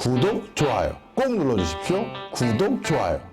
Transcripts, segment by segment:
구독, 좋아요 꼭 눌러주십시오. 구독, 좋아요.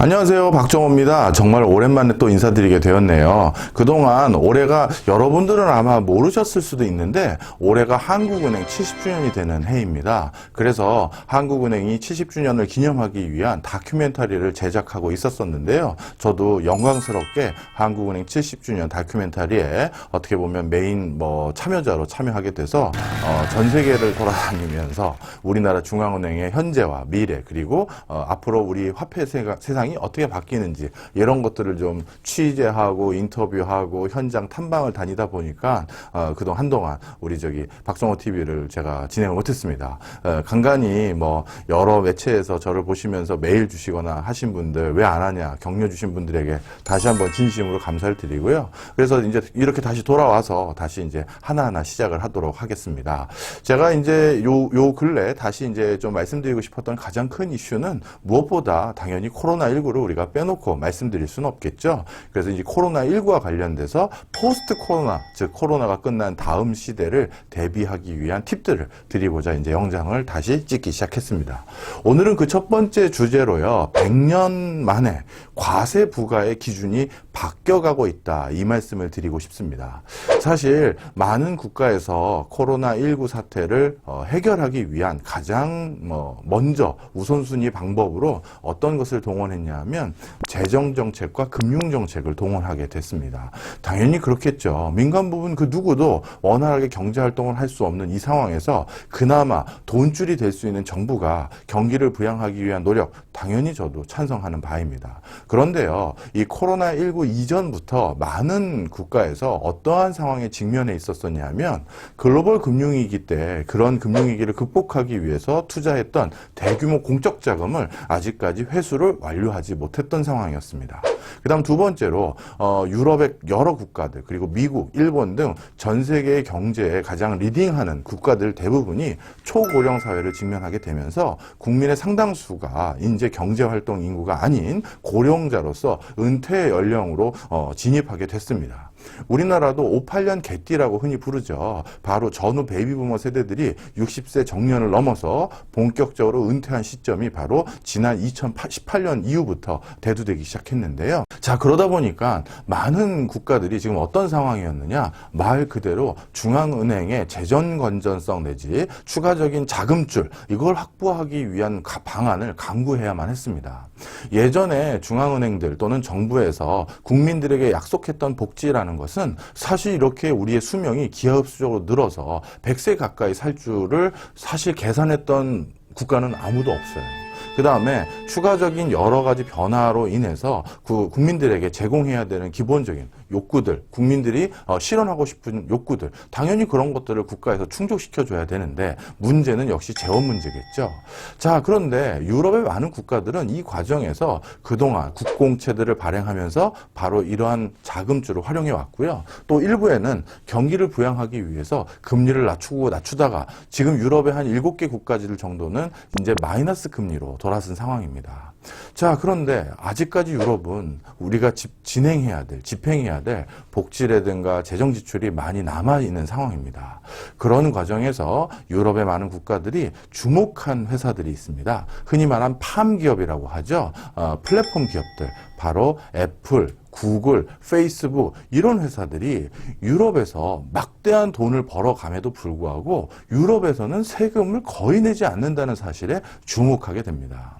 안녕하세요. 박정호입니다. 정말 오랜만에 또 인사드리게 되었네요. 그동안 올해가 여러분들은 아마 모르셨을 수도 있는데 올해가 한국은행 70주년이 되는 해입니다. 그래서 한국은행이 70주년을 기념하기 위한 다큐멘터리를 제작하고 있었었는데요. 저도 영광스럽게 한국은행 70주년 다큐멘터리에 어떻게 보면 메인 뭐 참여자로 참여하게 돼서 어, 전 세계를 돌아다니면서 우리나라 중앙은행의 현재와 미래 그리고 어, 앞으로 우리 화폐 세가, 세 상이 어떻게 바뀌는지 이런 것들을 좀 취재하고 인터뷰하고 현장 탐방을 다니다 보니까 어, 그동안 한동안 우리 저기 박성호 TV를 제가 진행을 못했습니다. 어, 간간히 뭐 여러 매체에서 저를 보시면서 메일 주시거나 하신 분들 왜 안 하냐 격려 주신 분들에게 다시 한번 진심으로 감사를 드리고요. 그래서 이제 이렇게 다시 돌아와서 다시 이제 하나하나 시작을 하도록 하겠습니다. 제가 이제 요, 요 근래 다시 이제 좀 말씀드리고 싶었던 가장 큰 이슈는 무엇보다 당연히 코로나 19를 우리가 빼놓고 말씀드릴 수는 없겠죠. 그래서 이제 코로나19와 관련돼서 포스트 코로나, 즉 코로나가 끝난 다음 시대를 대비하기 위한 팁들을 드리고자 이제 영상을 다시 찍기 시작했습니다. 오늘은 그 첫 번째 주제로요. 100년 만에 과세 부과의 기준이 바뀌어가고 있다. 이 말씀을 드리고 싶습니다. 사실 많은 국가에서 코로나19 사태를 어, 해결하기 위한 가장 뭐 먼저 우선순위 방법으로 어떤 것을 동원했냐 면 재정 정책과 금융 정책을 동원하게 됐습니다. 당연히 그렇겠죠. 민간 부분 그 누구도 원활하게 경제 활동을 할 수 없는 이 상황에서 그나마 돈줄이 될 수 있는 정부가 경기를 부양하기 위한 노력 당연히 저도 찬성하는 바입니다. 그런데요, 이 코로나 19 이전부터 많은 국가에서 어떠한 상황에 직면해 있었었냐면 글로벌 금융위기 때 그런 금융위기를 극복하기 위해서 투자했던 대규모 공적 자금을 아직까지 회수를 완료하지 못했던 상황이었습니다. 그 다음 두 번째로 어, 유럽의 여러 국가들 그리고 미국, 일본 등 전 세계의 경제에 가장 리딩하는 국가들 대부분이 초고령 사회를 직면하게 되면서 국민의 상당수가 이제 경제 활동 인구가 아닌 고령자로서 은퇴 연령으로 어, 진입하게 됐습니다. 우리나라도 58년 개띠라고 흔히 부르죠. 바로 전후 베이비부머 세대들이 60세 정년을 넘어서 본격적으로 은퇴한 시점이 바로 지난 2018년 이후부터 대두되기 시작했는데요. 자, 그러다 보니까 많은 국가들이 지금 어떤 상황이었느냐? 말 그대로 중앙은행의 재정 건전성 내지 추가적인 자금줄 이걸 확보하기 위한 가- 방안을 강구해야만 했습니다. 예전에 중앙은행들 또는 정부에서 국민들에게 약속했던 복지라는 것은 사실 이렇게 우리의 수명이 기하급수적으로 늘어서 100세 가까이 살 줄을 사실 계산했던 국가는 아무도 없어요. 그 다음에 추가적인 여러 가지 변화로 인해서 그 국민들에게 제공해야 되는 기본적인 욕구들, 국민들이 어, 실현하고 싶은 욕구들, 당연히 그런 것들을 국가에서 충족시켜줘야 되는데 문제는 역시 재원 문제겠죠. 자, 그런데 유럽의 많은 국가들은 이 과정에서 그동안 국공채들을 발행하면서 바로 이러한 자금줄을 활용해 왔고요. 또 일부에는 경기를 부양하기 위해서 금리를 낮추고 낮추다가 지금 유럽의 한 7개 국가들 정도는 이제 마이너스 금리로 돌아선 상황입니다. 자, 그런데 아직까지 유럽은 우리가 집, 진행해야 될, 집행해야 될 복지라든가 재정 지출이 많이 남아 있는 상황입니다. 그런 과정에서 유럽의 많은 국가들이 주목한 회사들이 있습니다. 흔히 말한 팜 기업이라고 하죠. 어, 플랫폼 기업들, 바로 애플, 구글, 페이스북 이런 회사들이 유럽에서 막대한 돈을 벌어감에도 불구하고 유럽에서는 세금을 거의 내지 않는다는 사실에 주목하게 됩니다.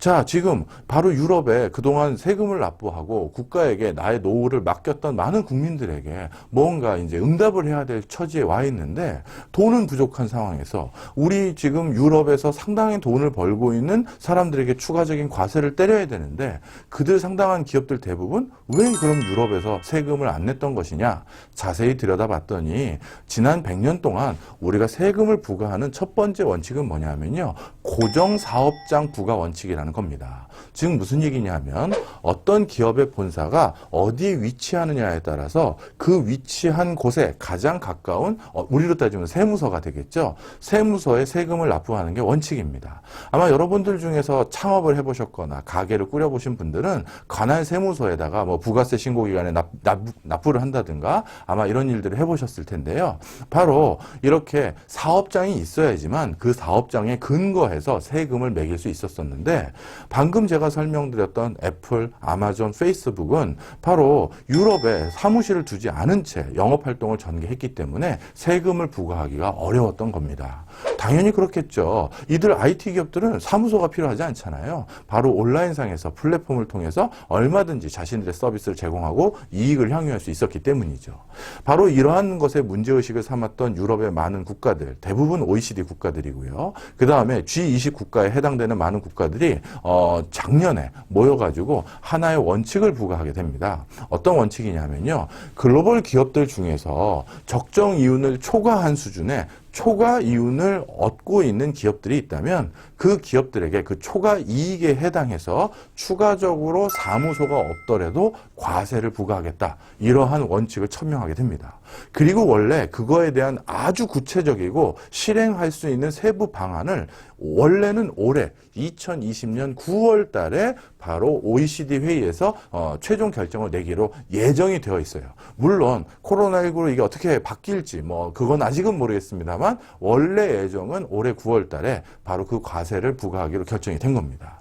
자, 지금 바로 유럽에 그동안 세금을 납부하고 국가에게 나의 노후를 맡겼던 많은 국민들에게 뭔가 이제 응답을 해야 될 처지에 와 있는데 돈은 부족한 상황에서 우리 지금 유럽에서 상당히 돈을 벌고 있는 사람들에게 추가적인 과세를 때려야 되는데 그들 상당한 기업들 대부분 왜 그럼 유럽에서 세금을 안 냈던 것이냐? 자세히 들여다봤더니 지난 100년 동안 우리가 세금을 부과하는 첫 번째 원칙은 뭐냐면요. 고정 사업장 부과 원칙 원칙이라는 겁니다. 즉 무슨 얘기냐면 어떤 기업의 본사가 어디에 위치하느냐에 따라서 그 위치한 곳에 가장 가까운 어, 우리로 따지면 세무서가 되겠죠. 세무서에 세금을 납부하는 게 원칙입니다. 아마 여러분들 중에서 창업을 해보셨거나 가게를 꾸려보신 분들은 관할 세무서에다가 뭐 부가세 신고 기간에 납, 납, 납부를 한다든가 아마 이런 일들을 해보셨을 텐데요. 바로 이렇게 사업장이 있어야지만 그 사업장에 근거해서 세금을 매길 수 있었었는데 방금 제가 설명드렸던 애플, 아마존, 페이스북은 바로 유럽에 사무실을 두지 않은 채 영업 활동을 전개했기 때문에 세금을 부과하기가 어려웠던 겁니다. 당연히 그렇겠죠. 이들 IT 기업들은 사무소가 필요하지 않잖아요. 바로 온라인상에서 플랫폼을 통해서 얼마든지 자신들의 서비스를 제공하고 이익을 향유할 수 있었기 때문이죠. 바로 이러한 것에 문제의식을 삼았던 유럽의 많은 국가들, 대부분 OECD 국가들이고요. 그 다음에 G20 국가에 해당되는 많은 국가들이 어, 작년에 모여가지고 하나의 원칙을 부과하게 됩니다. 어떤 원칙이냐면요. 글로벌 기업들 중에서 적정 이윤을 초과한 수준의 초과 이윤을 얻고 있는 기업들이 있다면 그 기업들에게 그 초과 이익에 해당해서 추가적으로 사무소가 없더라도 과세를 부과하겠다. 이러한 원칙을 천명하게 됩니다. 그리고 원래 그거에 대한 아주 구체적이고 실행할 수 있는 세부 방안을 원래는 올해 2020년 9월 달에 바로 OECD 회의에서 어, 최종 결정을 내기로 예정이 되어 있어요. 물론 코로나19로 이게 어떻게 바뀔지 뭐 그건 아직은 모르겠습니다만 원래 예정은 올해 9월 달에 바로 그 과세를 부과하기로 결정이 된 겁니다.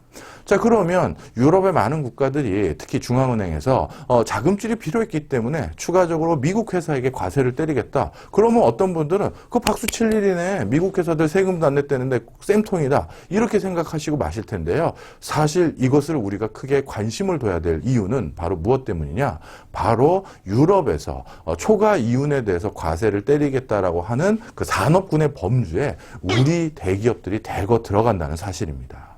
자 그러면 유럽의 많은 국가들이 특히 중앙은행에서 어, 자금줄이 필요했기 때문에 추가적으로 미국 회사에게 과세를 때리겠다. 그러면 어떤 분들은 그 박수 칠 일이네. 미국 회사들 세금도 안 냈다는데 쌤통이다. 이렇게 생각하시고 마실 텐데요. 사실 이것을 우리가 크게 관심을 둬야 될 이유는 바로 무엇 때문이냐? 바로 유럽에서 어, 초과 이윤에 대해서 과세를 때리겠다라고 하는 그 산업군의 범주에 우리 대기업들이 대거 들어간다는 사실입니다.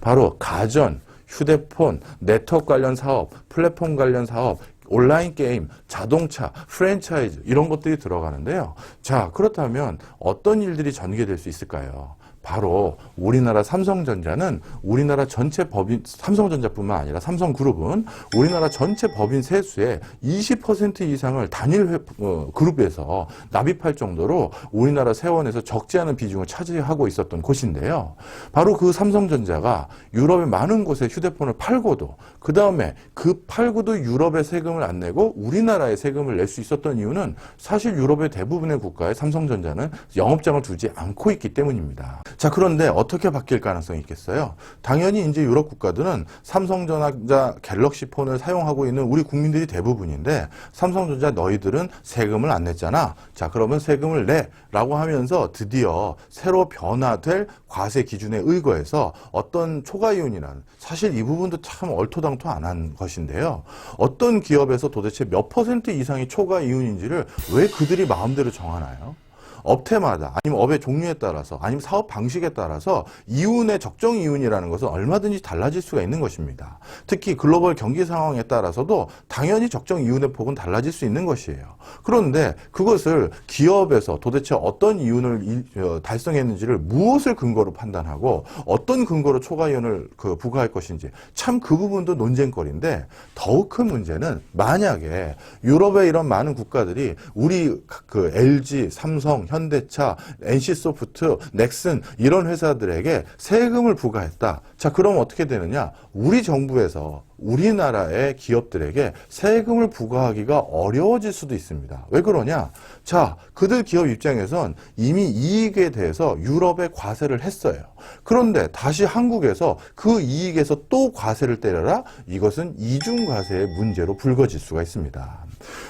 바로 가전, 휴대폰, 네트워크 관련 사업, 플랫폼 관련 사업, 온라인 게임, 자동차, 프랜차이즈 이런 것들이 들어가는데요. 자, 그렇다면 어떤 일들이 전개될 수 있을까요? 바로 우리나라 삼성전자는 우리나라 전체 법인 삼성전자뿐만 아니라 삼성그룹은 우리나라 전체 법인 세수의 20% 이상을 단일 회, 어, 그룹에서 납입할 정도로 우리나라 세원에서 적지 않은 비중을 차지하고 있었던 곳인데요. 바로 그 삼성전자가 유럽의 많은 곳에 휴대폰을 팔고도 그 다음에 그 팔고도 유럽에 세금을 안 내고 우리나라에 세금을 낼 수 있었던 이유는 사실 유럽의 대부분의 국가에 삼성전자는 영업장을 두지 않고 있기 때문입니다. 자, 그런데 어떻게 바뀔 가능성이 있겠어요? 당연히 이제 유럽 국가들은 삼성전자 갤럭시 폰을 사용하고 있는 우리 국민들이 대부분인데 삼성전자 너희들은 세금을 안 냈잖아. 자, 그러면 세금을 내. 라고 하면서 드디어 새로 변화될 과세 기준에 의거해서 어떤 초과이윤이라는 사실 이 부분도 참 얼토당토 안 한 것인데요. 어떤 기업에서 도대체 몇 퍼센트 이상이 초과이윤인지를 왜 그들이 마음대로 정하나요? 업태마다 아니면 업의 종류에 따라서 아니면 사업 방식에 따라서 이윤의 적정 이윤이라는 것은 얼마든지 달라질 수가 있는 것입니다. 특히 글로벌 경기 상황에 따라서도 당연히 적정 이윤의 폭은 달라질 수 있는 것이에요. 그런데 그것을 기업에서 도대체 어떤 이윤을 이- 어, 달성했는지를 무엇을 근거로 판단하고 어떤 근거로 초과 이윤을 그 부과할 것인지 참 그 부분도 논쟁거리인데 더욱 큰 문제는 만약에 유럽의 이런 많은 국가들이 우리 그 LG, 삼성, 현대차, NC소프트, 넥슨 이런 회사들에게 세금을 부과했다. 자, 그럼 어떻게 되느냐? 우리 정부에서 우리나라의 기업들에게 세금을 부과하기가 어려워질 수도 있습니다. 왜 그러냐? 자, 그들 기업 입장에선 이미 이익에 대해서 유럽에 과세를 했어요. 그런데 다시 한국에서 그 이익에서 또 과세를 때려라? 이것은 이중과세의 문제로 불거질 수가 있습니다.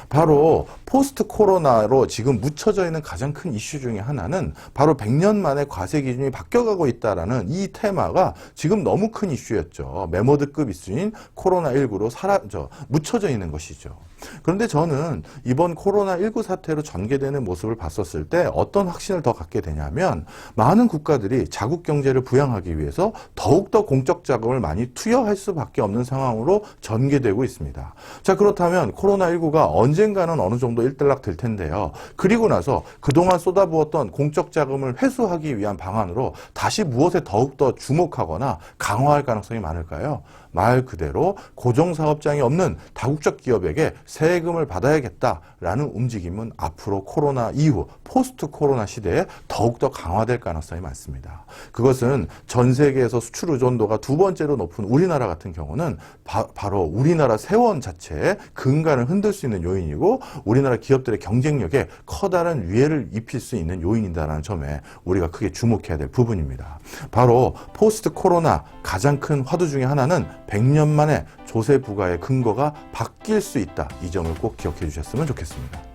바로 포스트 코로나로 지금 묻혀져 있는 가장 큰 이슈 중에 하나는 바로 100년 만에 과세 기준이 바뀌어가고 있다라는 이 테마가 지금 너무 큰 이슈였죠. 메모드급 이슈인 코로나19로 사라져 묻혀져 있는 것이죠. 그런데 저는 이번 코로나19 사태로 전개되는 모습을 봤었을 때 어떤 확신을 더 갖게 되냐면 많은 국가들이 자국 경제를 부양하기 위해서 더욱더 공적 자금을 많이 투여할 수밖에 없는 상황으로 전개되고 있습니다. 자, 그렇다면 코로나19가 언젠가는 어느 정도 일단락 될 텐데요. 그리고 나서 그동안 쏟아부었던 공적 자금을 회수하기 위한 방안으로 다시 무엇에 더욱더 주목하거나 강화할 가능성이 많을까요? 말 그대로 고정사업장이 없는 다국적 기업에게 세금을 받아야겠다라는 움직임은 앞으로 코로나 이후 포스트 코로나 시대에 더욱더 강화될 가능성이 많습니다. 그것은 전 세계에서 수출 의존도가 두 번째로 높은 우리나라 같은 경우는 바, 로 우리나라 세원 자체의 근간을 흔들 수 있는 요인이고 우리나라 기업들의 경쟁력에 커다란 위해를 입힐 수 있는 요인이다라는 점에 우리가 크게 주목해야 될 부분입니다. 바로 포스트 코로나 가장 큰 화두 중에 하나는 100년 만에 조세 부과의 근거가 바뀔 수 있다. 이 점을 꼭 기억해 주셨으면 좋겠습니다.